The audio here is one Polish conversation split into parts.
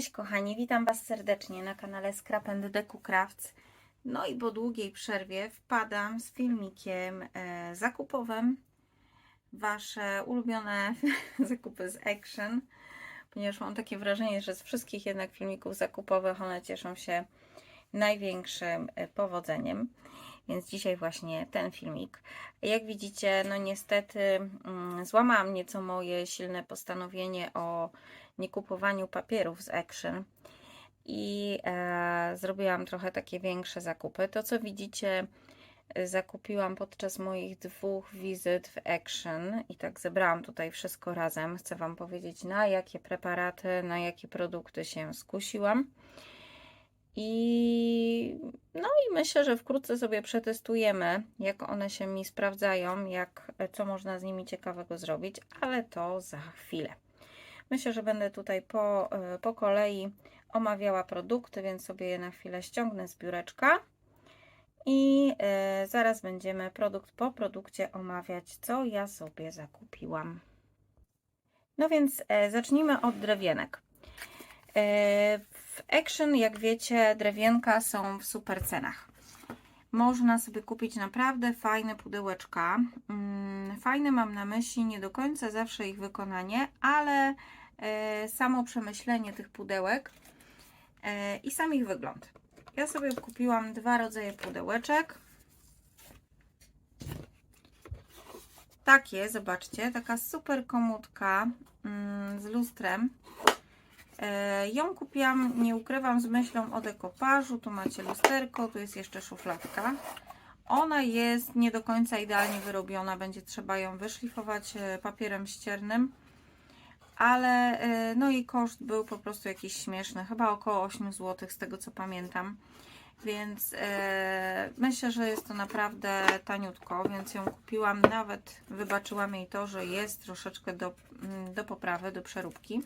Cześć kochani, witam Was serdecznie na kanale Scrap and Deco Crafts. No i po długiej przerwie wpadam z filmikiem e, zakupowym. Wasze ulubione zakupy z Action, ponieważ mam takie wrażenie, że z wszystkich jednak filmików zakupowych one cieszą się największym e, powodzeniem. Więc dzisiaj właśnie ten filmik. Jak widzicie, no niestety mm, złamałam nieco moje silne postanowienie o niekupowaniu papierów z Action i e, zrobiłam trochę takie większe zakupy. To, co widzicie, e, zakupiłam podczas moich dwóch wizyt w Action i tak zebrałam tutaj wszystko razem. Chcę Wam powiedzieć, na jakie preparaty, na jakie produkty się skusiłam. I no i myślę, że wkrótce sobie przetestujemy, jak one się mi sprawdzają, jak, co można z nimi ciekawego zrobić, ale to za chwilę. Myślę, że będę tutaj po, e, po kolei omawiała produkty, więc sobie je na chwilę ściągnę z biureczka i e, zaraz będziemy produkt po produkcie omawiać, co ja sobie zakupiłam. No więc e, zacznijmy od drewienek. Action, jak wiecie, drewienka są w super cenach. Można sobie kupić naprawdę fajne pudełeczka. Mm, Fajne mam na myśli nie do końca zawsze ich wykonanie, ale e, samo przemyślenie tych pudełek e, i sam ich wygląd. Ja sobie kupiłam dwa rodzaje pudełeczek. Takie, zobaczcie, taka super komódka mm, z lustrem. E, Ją kupiłam, nie ukrywam, z myślą o dekopażu. Tu macie lusterko, tu jest jeszcze szufladka. Ona jest nie do końca idealnie wyrobiona, będzie trzeba ją wyszlifować e, papierem ściernym, ale e, no i koszt był po prostu jakiś śmieszny, chyba około 8 zł z tego co pamiętam. Więc myślę, że jest to naprawdę taniutko, więc ją kupiłam. Nawet wybaczyłam jej to, że jest troszeczkę do, mm, do poprawy, do przeróbki.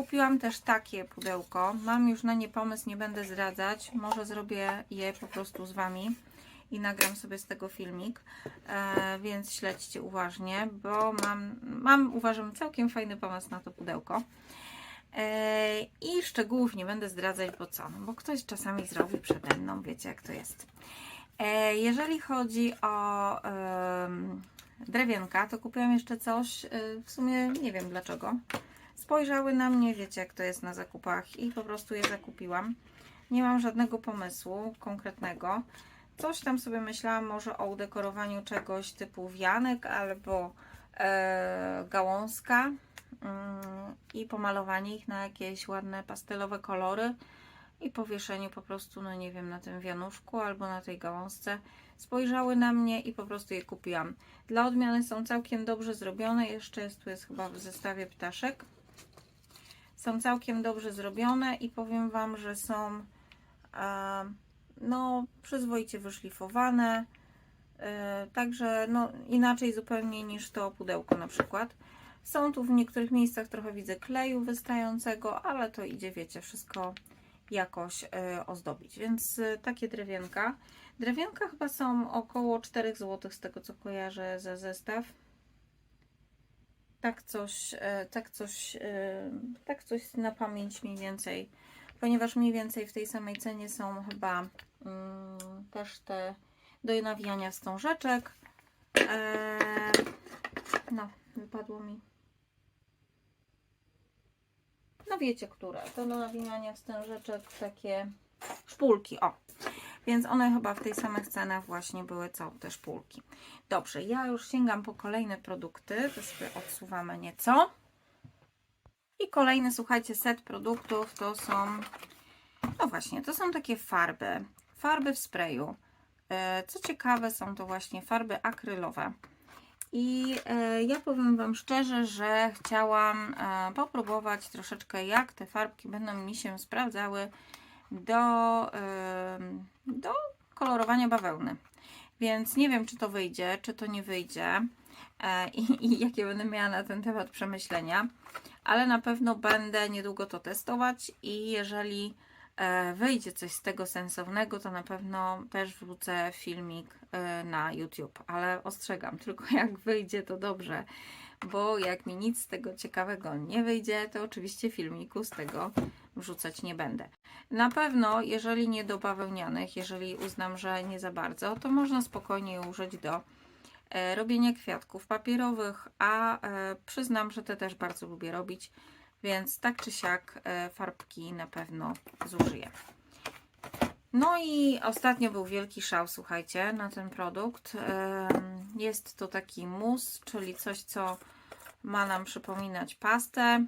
Kupiłam też takie pudełko. Mam już na nie pomysł, nie będę zdradzać. Może zrobię je po prostu z Wami i nagram sobie z tego filmik, e, więc śledźcie uważnie, bo mam, mam, uważam, całkiem fajny pomysł na to pudełko. E, I szczegółów nie będę zdradzać, bo co? No bo ktoś czasami zrobi przede mną, wiecie jak to jest. E, jeżeli chodzi o em, drewienka, to kupiłam jeszcze coś, e, w sumie nie wiem dlaczego. Spojrzały na mnie, wiecie jak to jest na zakupach i po prostu je zakupiłam. Nie mam żadnego pomysłu konkretnego. Coś tam sobie myślałam może o udekorowaniu czegoś typu wianek albo e, gałązka mm, i pomalowanie ich na jakieś ładne pastelowe kolory i powieszeniu po prostu, no nie wiem, na tym wianuszku albo na tej gałązce. Spojrzały na mnie i po prostu je kupiłam. Dla odmiany są całkiem dobrze zrobione. Jeszcze jest, tu jest chyba w zestawie ptaszek. Są całkiem dobrze zrobione i powiem Wam, że są e, no, przyzwoicie wyszlifowane. E, także no, inaczej zupełnie niż to pudełko na przykład. Są tu w niektórych miejscach trochę widzę kleju wystającego, ale to idzie, wiecie, wszystko jakoś e, ozdobić. Więc takie drewienka. Drewienka chyba są około 4 zł z tego co kojarzę za zestaw. Tak coś, e, tak coś, e, tak coś na pamięć mniej więcej, ponieważ mniej więcej w tej samej cenie są chyba mm, też te do nawijania wstążeczek. E, no, wypadło mi. No wiecie, które. To do nawijania wstążeczek takie szpulki. O, więc one chyba w tej samych cenach właśnie były co te szpulki. Dobrze, ja już sięgam po kolejne produkty. To sobie odsuwamy nieco. I kolejny, słuchajcie, set produktów to są, no właśnie, to są takie farby. Farby w sprayu. E, Co ciekawe, są to właśnie farby akrylowe. I e, ja powiem Wam szczerze, że chciałam e, popróbować troszeczkę, jak te farbki będą mi się sprawdzały do, do kolorowania bawełny. Więc nie wiem, czy to wyjdzie, czy to nie wyjdzie e, i, i jakie będę miała na ten temat przemyślenia, ale na pewno będę niedługo to testować i jeżeli e, wyjdzie coś z tego sensownego, to na pewno też wrzucę filmik e, na YouTube, ale ostrzegam, tylko jak wyjdzie to dobrze, bo jak mi nic z tego ciekawego nie wyjdzie, to oczywiście filmiku z tego wrzucać nie będę. Na pewno, jeżeli nie do bawełnianych, jeżeli uznam, że nie za bardzo, to można spokojnie je użyć do e, robienia kwiatków papierowych, a e, przyznam, że te też bardzo lubię robić, więc tak czy siak e, farbki na pewno zużyję. No i ostatnio był wielki szał, słuchajcie, na ten produkt. Jest to taki mus, czyli coś, co ma nam przypominać pastę.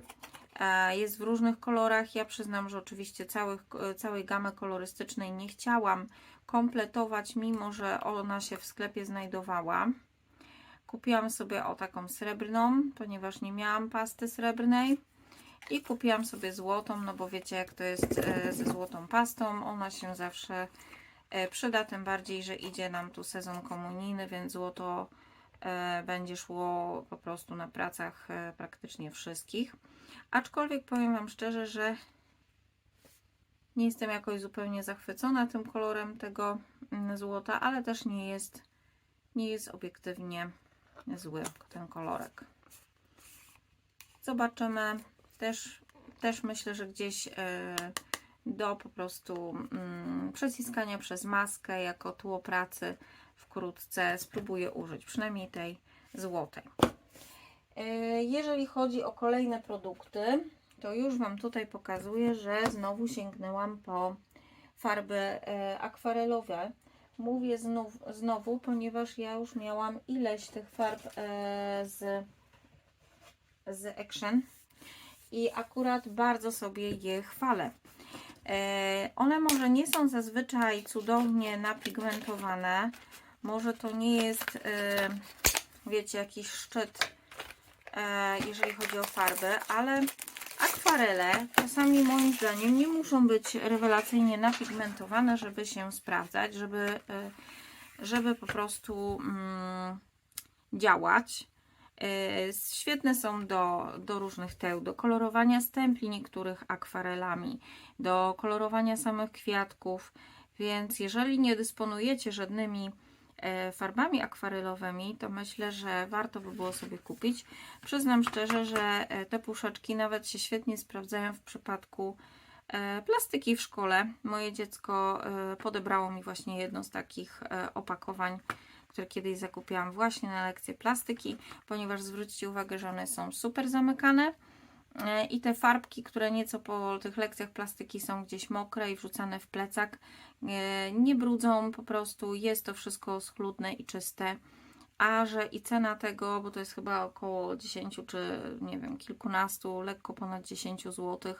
E, Jest w różnych kolorach. Ja przyznam, że oczywiście całych, całej gamy kolorystycznej nie chciałam kompletować, mimo że ona się w sklepie znajdowała. Kupiłam sobie o taką srebrną, ponieważ nie miałam pasty srebrnej. I kupiłam sobie złotą, no bo wiecie jak to jest e, ze złotą pastą. Ona się zawsze e, przyda, tym bardziej, że idzie nam tu sezon komunijny, więc złoto e, będzie szło po prostu na pracach praktycznie wszystkich. Aczkolwiek powiem Wam szczerze, że nie jestem jakoś zupełnie zachwycona tym kolorem tego mm, złota, ale też nie jest, nie jest obiektywnie zły ten kolorek. Zobaczymy. Też, też myślę, że gdzieś e, do po prostu mm, przeciskania przez maskę jako tło pracy wkrótce spróbuję użyć, przynajmniej tej złotej. E, Jeżeli chodzi o kolejne produkty, to już Wam tutaj pokazuję, że znowu sięgnęłam po farby e, akwarelowe. Mówię znów, znowu, ponieważ ja już miałam ileś tych farb z, z Action i akurat bardzo sobie je chwalę. E, one może nie są zazwyczaj cudownie napigmentowane, może to nie jest, e, wiecie, jakiś szczyt, e, jeżeli chodzi o farby, ale akwarele czasami moim zdaniem nie muszą być rewelacyjnie napigmentowane, żeby się sprawdzać, żeby, żeby po prostu mm, działać. E, Świetne są do, do różnych teł, do kolorowania stempli niektórych akwarelami, do kolorowania samych kwiatków, więc jeżeli nie dysponujecie żadnymi e, farbami akwarelowymi, to myślę, że warto by było sobie kupić. Przyznam szczerze, że e, te puszeczki nawet się świetnie sprawdzają w przypadku plastyki w szkole. Moje dziecko podebrało mi właśnie jedno z takich opakowań, które kiedyś zakupiłam właśnie na lekcję plastyki, ponieważ zwróćcie uwagę, że one są super zamykane. E, I te farbki, które nieco po tych lekcjach plastyki są gdzieś mokre i wrzucane w plecak, e, nie brudzą po prostu, jest to wszystko schludne i czyste. A że i cena tego, bo to jest chyba około 10 czy nie wiem, kilkunastu, lekko ponad 10 zł,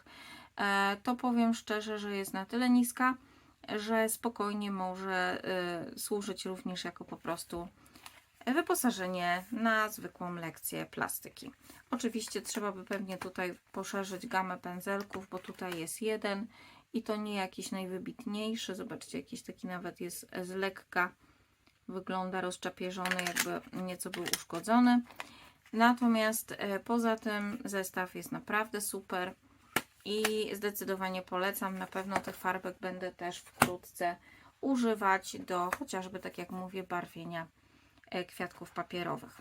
e, to powiem szczerze, że jest na tyle niska, że spokojnie może e, służyć również jako po prostu wyposażenie na zwykłą lekcję plastyki. Oczywiście trzeba by pewnie tutaj poszerzyć gamę pędzelków, bo tutaj jest jeden i to nie jakiś najwybitniejszy. Zobaczcie, jakiś taki nawet jest z lekka wygląda rozczapieżony, jakby nieco był uszkodzony. Natomiast e, poza tym zestaw jest naprawdę super i zdecydowanie polecam. Na pewno tych farbek będę też wkrótce używać do chociażby, tak jak mówię, barwienia e, kwiatków papierowych.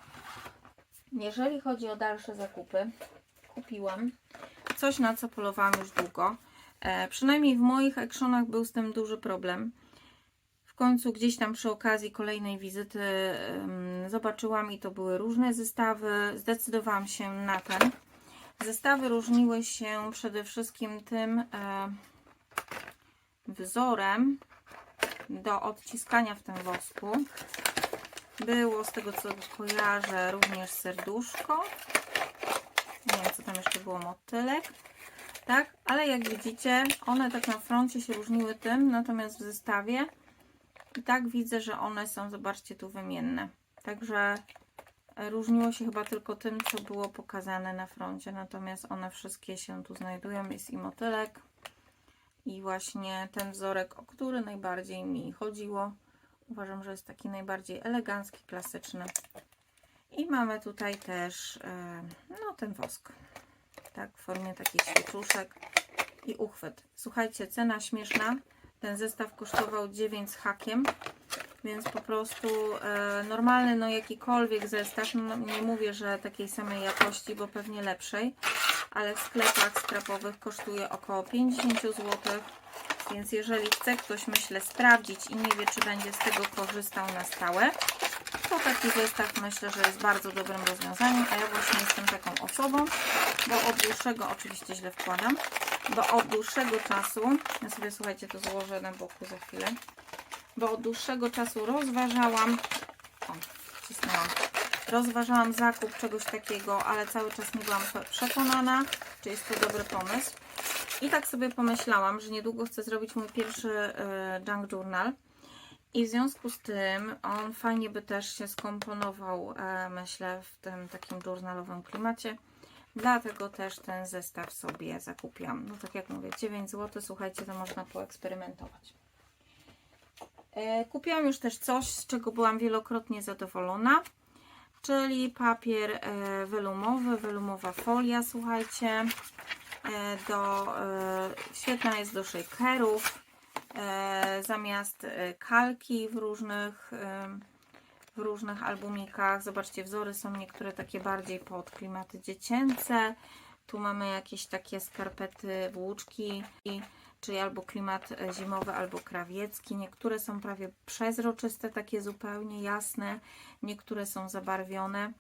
Jeżeli chodzi o dalsze zakupy, kupiłam coś, na co polowałam już długo. E, przynajmniej w moich actionach był z tym duży problem. W końcu gdzieś tam przy okazji kolejnej wizyty zobaczyłam i to były różne zestawy. Zdecydowałam się na ten. Zestawy różniły się przede wszystkim tym e, wzorem do odciskania w tym wosku. Było z tego co kojarzę również serduszko. Nie wiem co tam jeszcze było, motylek. Tak, ale jak widzicie, one tak na froncie się różniły tym, natomiast w zestawie i tak widzę, że one są, zobaczcie, tu wymienne. Także różniło się chyba tylko tym, co było pokazane na froncie, natomiast one wszystkie się tu znajdują. Jest i motylek, i właśnie ten wzorek, o który najbardziej mi chodziło. Uważam, że jest taki najbardziej elegancki, klasyczny. I mamy tutaj też e, no, ten wosk, tak, w formie takich świeczuszek. i uchwyt. Słuchajcie, cena śmieszna. Ten zestaw kosztował 9 z hakiem, więc po prostu e, normalny, no jakikolwiek zestaw, no, nie mówię, że takiej samej jakości, bo pewnie lepszej, ale w sklepach skrapowych kosztuje około 50 zł. Więc jeżeli chce ktoś, myślę, sprawdzić i nie wie, czy będzie z tego korzystał na stałe, to taki zestaw myślę, że jest bardzo dobrym rozwiązaniem, a ja właśnie jestem taką osobą, bo od dłuższego, oczywiście źle wkładam, bo od dłuższego czasu, ja sobie słuchajcie, to złożę na boku za chwilę, bo od dłuższego czasu rozważałam, o, wcisnęłam, rozważałam zakup czegoś takiego, ale cały czas nie byłam przekonana, czy jest to dobry pomysł. I tak sobie pomyślałam, że niedługo chcę zrobić mój pierwszy e, junk journal. I w związku z tym on fajnie by też się skomponował, e, myślę, w tym takim journalowym klimacie. Dlatego też ten zestaw sobie zakupiłam. No tak jak mówię, 9 zł, słuchajcie, to można poeksperymentować. E, Kupiłam już też coś, z czego byłam wielokrotnie zadowolona, czyli papier e, welumowy, welumowa folia, słuchajcie. E, Do, świetna jest do shakerów, zamiast kalki w różnych, w różnych albumikach. Zobaczcie, wzory są niektóre takie bardziej pod klimaty dziecięce. Tu mamy jakieś takie skarpety, włóczki, i- czyli albo klimat e, zimowy, albo krawiecki. Niektóre są prawie przezroczyste, takie zupełnie jasne. Niektóre są zabarwione.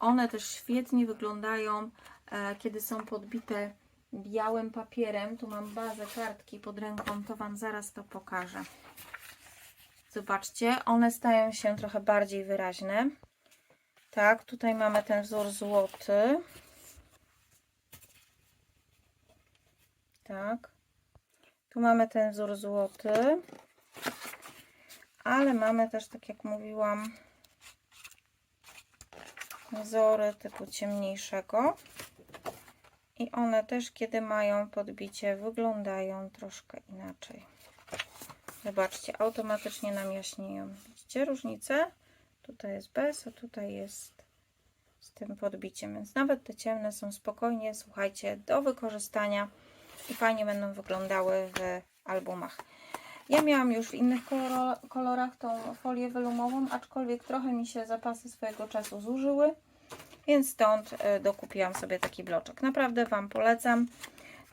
One też świetnie wyglądają, e, kiedy są podbite białym papierem. Tu mam bazę kartki pod ręką, to Wam zaraz to pokażę. Zobaczcie, one stają się trochę bardziej wyraźne. Tak, tutaj mamy ten wzór złoty. Tak. Tu mamy ten wzór złoty. Ale mamy też, tak jak mówiłam, wzory typu ciemniejszego. I one też, kiedy mają podbicie, wyglądają troszkę inaczej. Zobaczcie, automatycznie nam jaśnieją. Widzicie różnicę? Tutaj jest bez, a tutaj jest z tym podbiciem. Więc nawet te ciemne są spokojnie, słuchajcie, do wykorzystania i fajnie będą wyglądały w albumach. Ja miałam już w innych kolorach tą folię welumową, aczkolwiek trochę mi się zapasy swojego czasu zużyły. Więc stąd e, dokupiłam sobie taki bloczek. Naprawdę Wam polecam.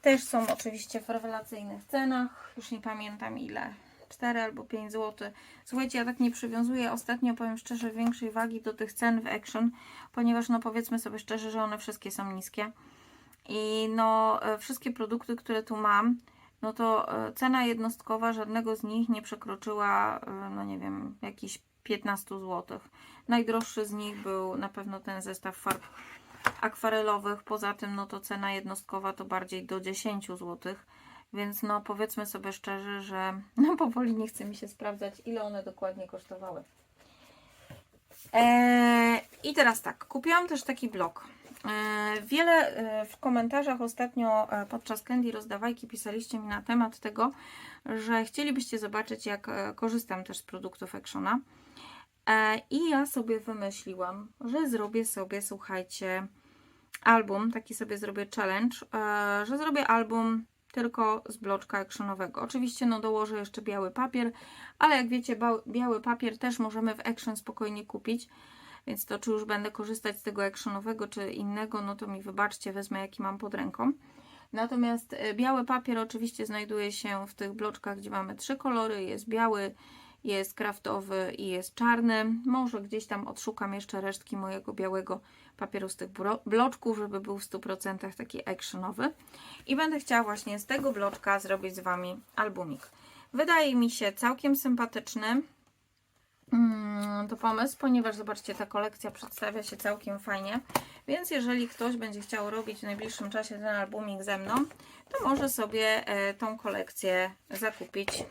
Też są oczywiście w rewelacyjnych cenach. Już nie pamiętam ile. 4 albo 5 zł. Słuchajcie, ja tak nie przywiązuję ostatnio, powiem szczerze, większej wagi do tych cen w Action, ponieważ no powiedzmy sobie szczerze, że one wszystkie są niskie. I no e, wszystkie produkty, które tu mam, no to e, cena jednostkowa żadnego z nich nie przekroczyła, e, no nie wiem, jakichś 15 zł. Najdroższy z nich był na pewno ten zestaw farb akwarelowych. Poza tym, no to cena jednostkowa to bardziej do 10 zł. Więc no powiedzmy sobie szczerze, że no powoli nie chce mi się sprawdzać, ile one dokładnie kosztowały. Eee, I teraz tak, kupiłam też taki blok. Eee, wiele e, w komentarzach ostatnio e, podczas Candy rozdawajki pisaliście mi na temat tego, że chcielibyście zobaczyć, jak e, korzystam też z produktów Actiona. E, I ja sobie wymyśliłam, że zrobię sobie, słuchajcie, album, taki sobie zrobię challenge, e, że zrobię album tylko z bloczka actionowego. Oczywiście no dołożę jeszcze biały papier, ale jak wiecie, biały papier też możemy w Action spokojnie kupić, więc to czy już będę korzystać z tego actionowego, czy innego, no to mi wybaczcie, wezmę jaki mam pod ręką. Natomiast e, biały papier oczywiście znajduje się w tych bloczkach, gdzie mamy trzy kolory. Jest biały, jest kraftowy i jest czarny. Może gdzieś tam odszukam jeszcze resztki mojego białego papieru z tych bloczków, żeby był w 100% taki actionowy. I będę chciała właśnie z tego bloczka zrobić z Wami albumik. Wydaje mi się całkiem sympatyczny to pomysł, ponieważ zobaczcie, ta kolekcja przedstawia się całkiem fajnie. Więc jeżeli ktoś będzie chciał robić w najbliższym czasie ten albumik ze mną, to może sobie e, tą kolekcję zakupić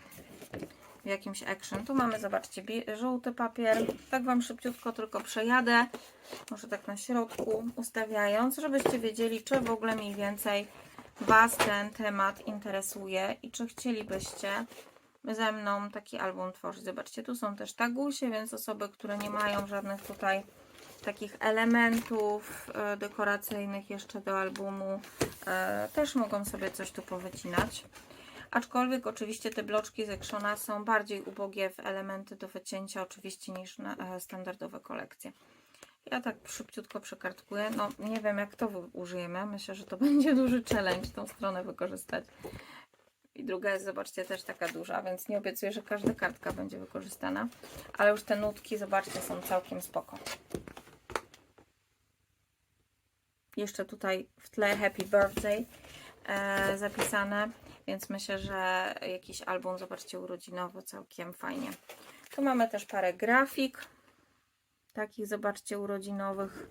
w jakimś action. Tu mamy, zobaczcie, żółty papier. Tak Wam szybciutko tylko przejadę. Może tak na środku ustawiając, żebyście wiedzieli, czy w ogóle mniej więcej Was ten temat interesuje i czy chcielibyście ze mną taki album tworzyć. Zobaczcie, tu są też tagusie, więc osoby, które nie mają żadnych tutaj takich elementów e, dekoracyjnych jeszcze do albumu. E, Też mogą sobie coś tu powycinać. Aczkolwiek oczywiście te bloczki z Actiona są bardziej ubogie w elementy do wycięcia oczywiście niż e, standardowe kolekcje. Ja tak szybciutko przekartkuję. No nie wiem jak to użyjemy. Myślę, że to będzie duży challenge tą stronę wykorzystać. I druga jest, zobaczcie, też taka duża, więc nie obiecuję, że każda kartka będzie wykorzystana. Ale już te nutki, zobaczcie, są całkiem spoko. Jeszcze tutaj w tle Happy Birthday e, zapisane, więc myślę, że jakiś album, zobaczcie, urodzinowy, całkiem fajnie. Tu mamy też parę grafik, takich, zobaczcie, urodzinowych.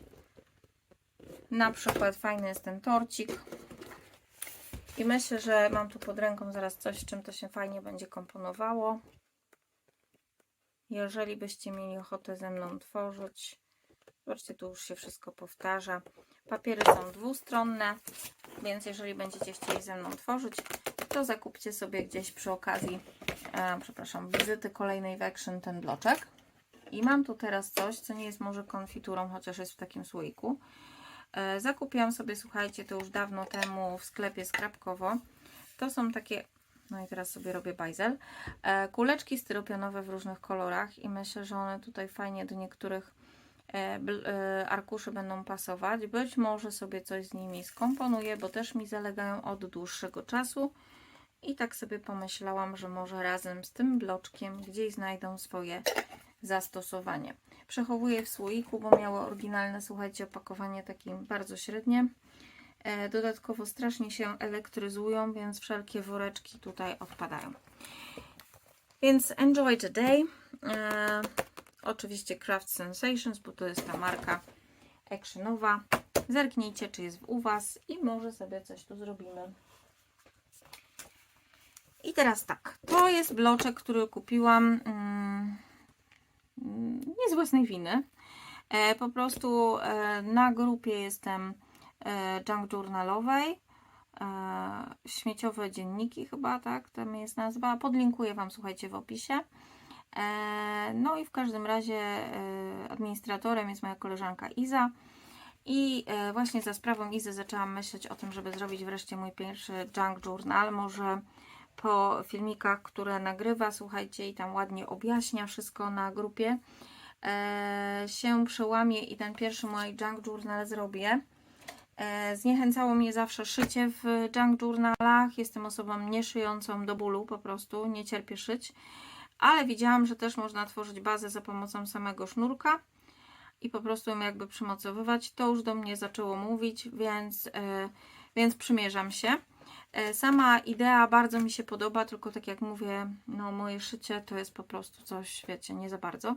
Na przykład fajny jest ten torcik. I myślę, że mam tu pod ręką zaraz coś, z czym to się fajnie będzie komponowało. Jeżeli byście mieli ochotę ze mną tworzyć, zobaczcie, tu już się wszystko powtarza. Papiery są dwustronne, więc jeżeli będziecie chcieli ze mną tworzyć, to zakupcie sobie gdzieś przy okazji, e, przepraszam, wizyty kolejnej w Action ten bloczek. I mam tu teraz coś, co nie jest może konfiturą, chociaż jest w takim słoiku. E, Zakupiłam sobie, słuchajcie, to już dawno temu w sklepie skrapkowo. To są takie, no i teraz sobie robię bajzel, e, kuleczki styropianowe w różnych kolorach i myślę, że one tutaj fajnie do niektórych e, arkuszy będą pasować. Być może sobie coś z nimi skomponuję, bo też mi zalegają od dłuższego czasu. I tak sobie pomyślałam, że może razem z tym bloczkiem gdzieś znajdą swoje zastosowanie. Przechowuję w słoiku, bo miało oryginalne, słuchajcie, opakowanie takie bardzo średnie. E, Dodatkowo strasznie się elektryzują, więc wszelkie woreczki tutaj odpadają. Więc enjoy the day. E, oczywiście Craft Sensations, bo to jest ta marka actionowa. Zerknijcie, czy jest u Was i może sobie coś tu zrobimy. I teraz tak, to jest bloczek, który kupiłam mm, nie z własnej winy. E, po prostu e, na grupie jestem e, junk journalowej. Śmieciowe dzienniki chyba, tak, tam jest nazwa. Podlinkuję Wam, słuchajcie, w opisie. No i w każdym razie administratorem jest moja koleżanka Iza. I właśnie za sprawą Izy zaczęłam myśleć o tym, żeby zrobić wreszcie mój pierwszy junk journal. Może po filmikach, które nagrywa, słuchajcie, i tam ładnie objaśnia wszystko na grupie, e, się przełamie i ten pierwszy mój junk journal zrobię. E, zniechęcało mnie zawsze szycie w junk journalach. Jestem osobą nieszyjącą do bólu, po prostu nie cierpię szyć. Ale widziałam, że też można tworzyć bazę za pomocą samego sznurka i po prostu ją jakby przymocowywać. To już do mnie zaczęło mówić, więc, e, więc przymierzam się. E, Sama idea bardzo mi się podoba, tylko tak jak mówię, no moje szycie to jest po prostu coś, wiecie, nie za bardzo.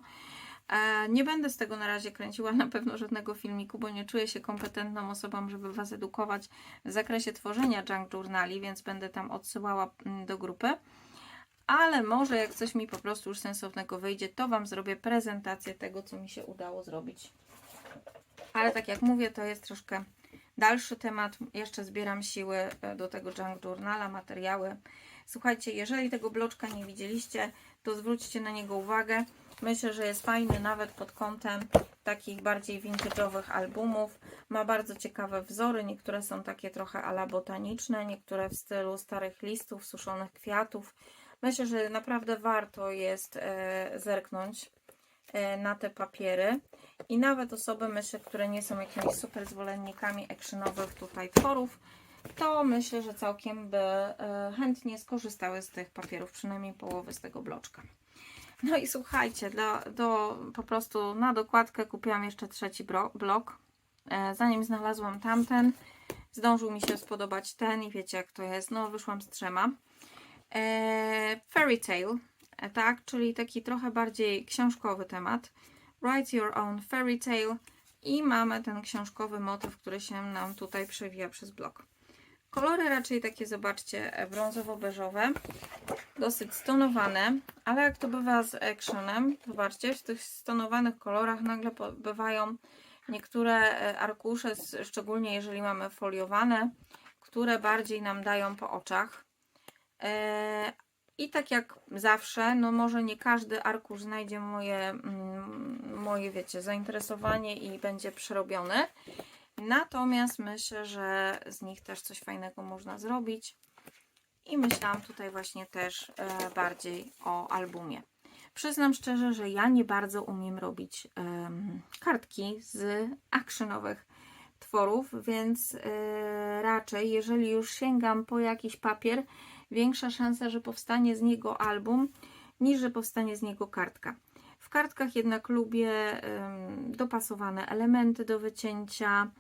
E, Nie będę z tego na razie kręciła na pewno żadnego filmiku, bo nie czuję się kompetentną osobą, żeby Was edukować w zakresie tworzenia junk journali, więc będę tam odsyłała mm, do grupy. Ale może jak coś mi po prostu już sensownego wyjdzie, to Wam zrobię prezentację tego, co mi się udało zrobić. Ale tak jak mówię, to jest troszkę dalszy temat. Jeszcze zbieram siły e, do tego junk journala, materiały. Słuchajcie, jeżeli tego bloczka nie widzieliście, to zwróćcie na niego uwagę. Myślę, że jest fajny nawet pod kątem takich bardziej vintage'owych albumów. Ma bardzo ciekawe wzory. Niektóre są takie trochę ala botaniczne, niektóre w stylu starych listów, suszonych kwiatów. Myślę, że naprawdę warto jest e, zerknąć na te papiery. I nawet osoby, myślę, które nie są jakimiś super zwolennikami actionowych tutaj tworów, to myślę, że całkiem by e, chętnie skorzystały z tych papierów, przynajmniej połowy z tego bloczka. No i słuchajcie, do, do, po prostu na dokładkę kupiłam jeszcze trzeci blok. E, zanim znalazłam tamten, zdążył mi się spodobać ten i wiecie jak to jest, no wyszłam z trzema. E, fairy tale, e, tak, czyli taki trochę bardziej książkowy temat. Write your own fairy tale i mamy ten książkowy motyw, który się nam tutaj przewija przez blok. Kolory raczej takie, zobaczcie, e, brązowo-beżowe, dosyć stonowane, ale jak to bywa z actionem, zobaczcie, w tych stonowanych kolorach nagle bywają niektóre e, arkusze, szczególnie jeżeli mamy foliowane, które bardziej nam dają po oczach. I tak jak zawsze, no może nie każdy arkusz znajdzie moje, mm, moje wiecie, zainteresowanie i będzie przerobiony. Natomiast myślę, że z nich też coś fajnego można zrobić. I myślałam tutaj właśnie też e, bardziej o albumie. Przyznam szczerze, że ja nie bardzo umiem robić kartki z actionowych tworów, więc e, raczej, jeżeli już sięgam po jakiś papier, większa szansa, że powstanie z niego album, niż że powstanie z niego kartka. W kartkach jednak lubię dopasowane elementy do wycięcia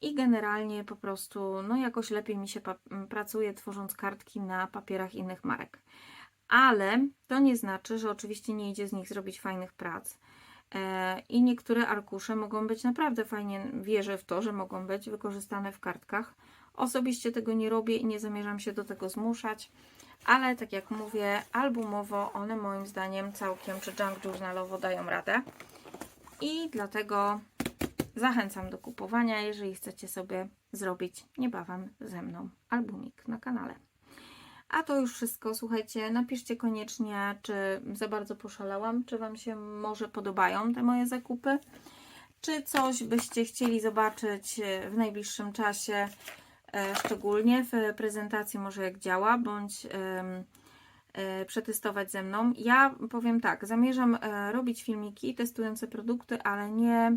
i generalnie po prostu no jakoś lepiej mi się pracuje tworząc kartki na papierach innych marek. Ale to nie znaczy, że oczywiście nie idzie z nich zrobić fajnych prac. E, I niektóre arkusze mogą być naprawdę fajnie, wierzę w to, że mogą być wykorzystane w kartkach. Osobiście tego nie robię i nie zamierzam się do tego zmuszać, ale tak jak mówię, albumowo one moim zdaniem całkiem, czy junk journalowo dają radę. I dlatego zachęcam do kupowania, jeżeli chcecie sobie zrobić niebawem ze mną albumik na kanale. A to już wszystko. Słuchajcie, napiszcie koniecznie, czy za bardzo poszalałam, czy Wam się może podobają te moje zakupy, czy coś byście chcieli zobaczyć w najbliższym czasie, szczególnie w prezentacji, może jak działa, bądź e, przetestować ze mną. Ja powiem tak, zamierzam e, robić filmiki testujące produkty, ale nie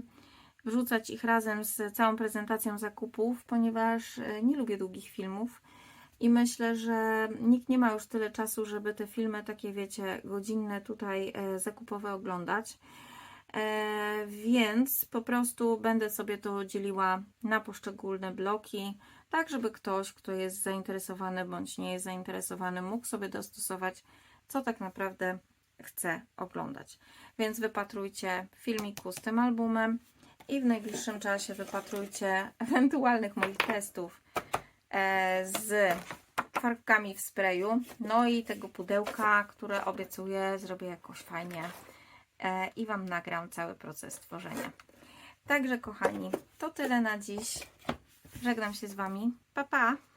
wrzucać ich razem z całą prezentacją zakupów, ponieważ e, nie lubię długich filmów. I myślę, że nikt nie ma już tyle czasu, żeby te filmy takie, wiecie, godzinne tutaj e, zakupowe oglądać. E, więc po prostu będę sobie to dzieliła na poszczególne bloki, tak żeby ktoś, kto jest zainteresowany bądź nie jest zainteresowany, mógł sobie dostosować, co tak naprawdę chce oglądać. Więc wypatrujcie filmiku z tym albumem i w najbliższym czasie wypatrujcie ewentualnych moich testów e, z farbkami w sprayu. No i tego pudełka, które obiecuję, zrobię jakoś fajnie e, i Wam nagram cały proces tworzenia. Także kochani, to tyle na dziś. Żegnam się z Wami. Pa, pa!